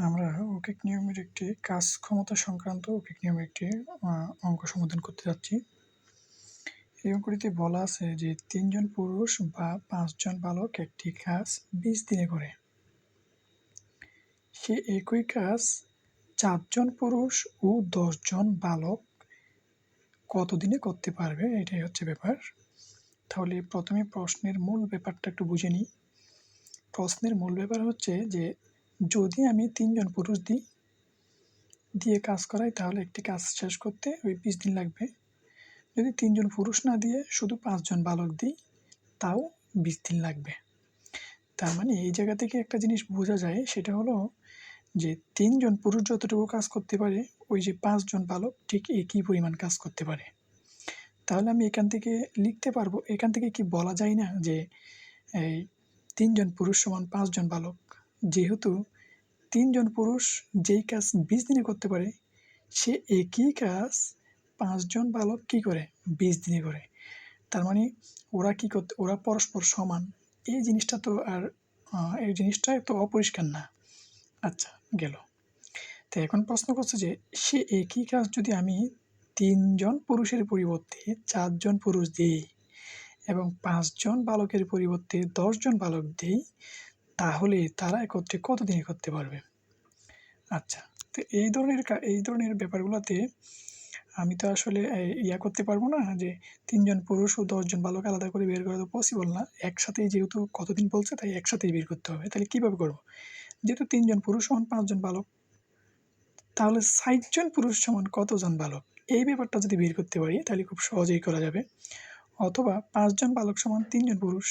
আমরা ঔকিক নিয়মের একটি কাজ ক্ষমতা সংক্রান্ত ঔকিক নিয়মের একটি অঙ্ক সমাধান করতে যাচ্ছি। এই অঙ্কটিতে বলা আছে যে তিনজন পুরুষ বা পাঁচজন বালক একটি কাজ বিশ দিনে করে। সে একই কাজ চারজন পুরুষ ও দশজন বালক কতদিনে করতে পারবে, এটাই হচ্ছে ব্যাপার। তাহলে প্রথমে প্রশ্নের মূল ব্যাপারটা একটু বুঝে নিই। প্রশ্নের মূল ব্যাপার হচ্ছে যে যদি আমি তিনজন পুরুষ দিই দিয়ে কাজ করাই, তাহলে একটি কাজ শেষ করতে ওই বিশ দিন লাগবে। যদি তিনজন পুরুষ না দিয়ে শুধু পাঁচজন বালক দিই, তাও বিশ দিন লাগবে। তার মানে এই জায়গা থেকে একটা জিনিস বোঝা যায়, সেটা হলো যে তিনজন পুরুষ যতটুকু কাজ করতে পারে, ওই যে পাঁচজন বালক ঠিক একই পরিমাণ কাজ করতে পারে। তাহলে আমি এখান থেকে লিখতে পারব, এখান থেকে কি বলা যায় না যে এই তিনজন পুরুষ সমান পাঁচজন বালক? যেহেতু তিনজন পুরুষ যেই কাজ বিশ দিনে করতে পারে, সে একই কাজ পাঁচজন বালক কি করে? বিশ দিনে করে। তার মানে ওরা কি করতে, ওরা পরস্পর সমান। এই জিনিসটা তো আর এই জিনিসটা তো অপরিষ্কার না। আচ্ছা গেল। তো এখন প্রশ্ন করছে যে, সে একই কাজ যদি আমি তিনজন পুরুষের পরিবর্তে চারজন পুরুষ দিই এবং পাঁচজন বালকের পরিবর্তে দশজন বালক দিই তাহলে তারা একত্রে কতদিনে করতে পারবে? আচ্ছা তো এই ধরনের এই ধরনের ব্যাপারগুলোতে আমি তো আসলে ইয়া করতে পারব না যে তিনজন পুরুষ ও দশজন বালক আলাদা করে বের করা তো পসিবল না। একসাথেই যেহেতু কতদিন বলছে তাই একসাথেই বের করতে হবে। তাহলে কীভাবে করব? যেহেতু তিনজন পুরুষ সমান পাঁচজন বালক, তাহলে ষাটজন পুরুষ সমান কতজন বালক? এই ব্যাপারটা যদি বের করতে পারি তাহলে খুব সহজেই করা যাবে। অথবা পাঁচজন বালক সমান তিনজন পুরুষ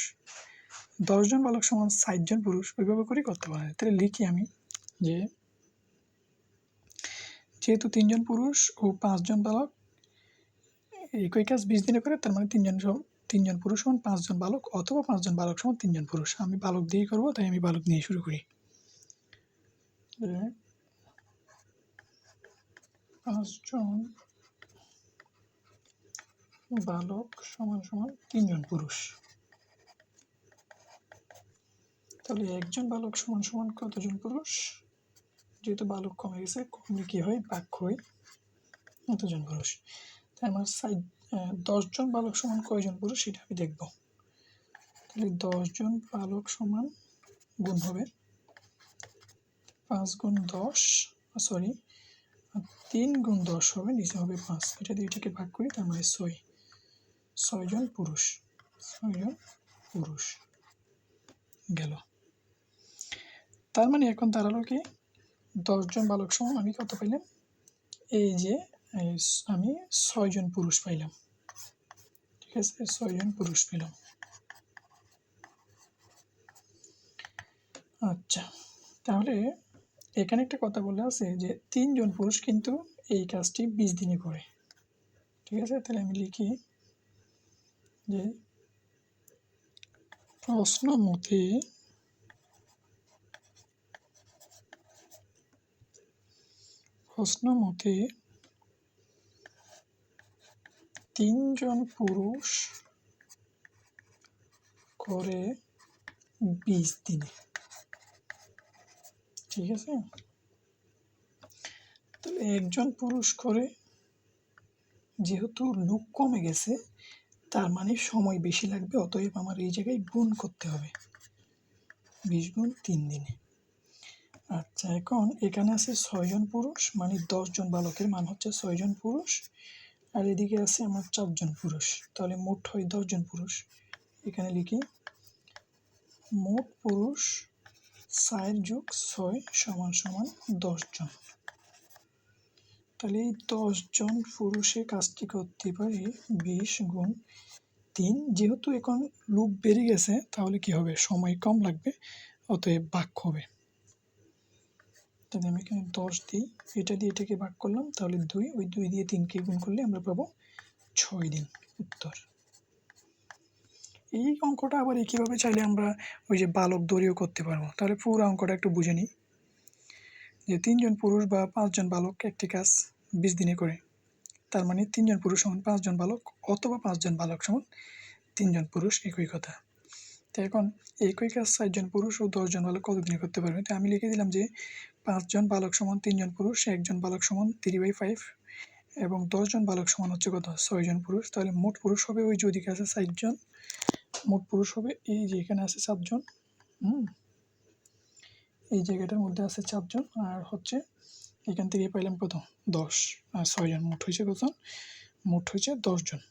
দশজন বালক সমান ষাটজন পুরুষ ওইভাবে করেই করতে পারে তাহলে লিখি আমি যে, যেহেতু তিনজন পুরুষ ও পাঁচজন বালক, একই কাজ বিশ দিনে করে, তার মানে তিনজন তিনজন পুরুষ সমান পাঁচজন বালক অথবা পাঁচজন বালক সমান তিনজন পুরুষ। আমি বালক দিয়েই করব, তাই আমি বালক নিয়ে শুরু করি। পাঁচজন বালক সমান সমান তিনজন পুরুষ। তাহলে একজন বালক সমান সমান কতজন পুরুষ? যেহেতু বালক কমে গেছে, কমলে কী হয়? বাক্য হয়। কতজন পুরুষ? তাই আমার সাইড দশজন বালক সমান কয়জন পুরুষ সেটা আমি দেখব। তাহলে দশজন বালক সমান গুণ হবে পাঁচ গুণ দশ সরি তিন গুণ দশ হবে, নিচে হবে পাঁচ। এটা দুইটাকে ভাগ করি, তার মানে ছয়। ছয়জন পুরুষ। ছয়জন পুরুষ। গেল। তার মানে এখন দাঁড়াল কি দশজন বালক সমান আমি কত পাইলাম? এই যে আমি ছয়জন পুরুষ পাইলাম। ঠিক আছে? ছয়জন পুরুষ পেলাম। আচ্ছা তাহলে এখানে একটা কথা বলে আছে যে, তিনজন পুরুষ কিন্তু এই কাজটি বিশ দিনে করে। ঠিক আছে? তাহলে আমি লিখি যে, প্রশ্ন মতে প্রশ্ন মতে, তিনজন পুরুষ করে বিশ দিনে। ঠিক আছে? তাহলে একজন পুরুষ করে যেহেতু লোক কমে গেছে, তার মানে সময় বেশি লাগবে, অতএব আমার এই জায়গায় গুণ করতে হবে। বিশ গুণ তিন দিনে। আচ্ছা এখন এখানে আছে ছয়জন পুরুষ মানে দশজন বালকের মান হচ্ছে ছয়জন পুরুষ, আর এদিকে আছে আমার চারজন পুরুষ, তাহলে মোট হয় দশজন পুরুষ। এখানে লিখি, মোট পুরুষ চার যোগ ছয় সমান সমান দশজন। তাহলে এই দশজন পুরুষে কাজটি করতে পারে? বিশ গুণ তিন, যেহেতু এখন লুপ বেড়ে গেছে, তাহলে কি হবে? সময় কম লাগবে, অতএব বাক্য হবে। তাহলে আমি এখানে দশ দিই। এটা দিয়ে এটাকে ভাগ করলাম, তাহলে দুই। ওই দুই দিয়ে তিনকে গুণ করলে আমরা পাবো ছয় দিন। উত্তর। এই অঙ্কটা আবার একইভাবে চাইলে আমরা ওই যে বালক দড়িও করতে পারব। তাহলে পুরো অঙ্কটা একটু বুঝে নিই। যে তিনজন পুরুষ বা পাঁচজন বালক একটি কাজ বিশ দিনে করে। তার মানে তিনজন পুরুষ সমান পাঁচজন বালক অথবা পাঁচজন বালক সমান তিনজন পুরুষ একই কথা। তো এখন একই কাজ চারজন পুরুষ ও দশজন বালক কতদিনে করতে পারবে? তো আমি লিখে দিলাম যে পাঁচজন বালক সমান তিনজন পুরুষ, একজন বালক সমান থ্রি বাই ফাইভ এবং দশজন বালক সমান হচ্ছে কত? ছয়জন পুরুষ। তাহলে মোট পুরুষ হবে ওই যে ওদিকে আছে চারজন মোট পুরুষ হবে এই যে এখানে আছে চারজন হুম? এই জায়গাটার মধ্যে আছে চারজন আর হচ্ছে এখান থেকে পাইলাম কত? দশ। আর ছয়জন। মোট হয়েছে কত? মোট হয়েছে দশজন।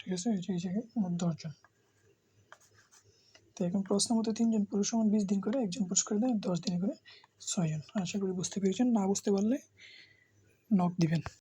ঠিক আছে? এই যে এই জায়গায় মোট দশজন। তো এখন প্রশ্ন মতো তিনজন পুরুষ সমান বিশ দিন করে, একজন পুরুষ করে দেয় দশ দিন করে। ছয়জন। আশা করি বুঝতে পেরেছেন। না বুঝতে পারলে নক দিবেন।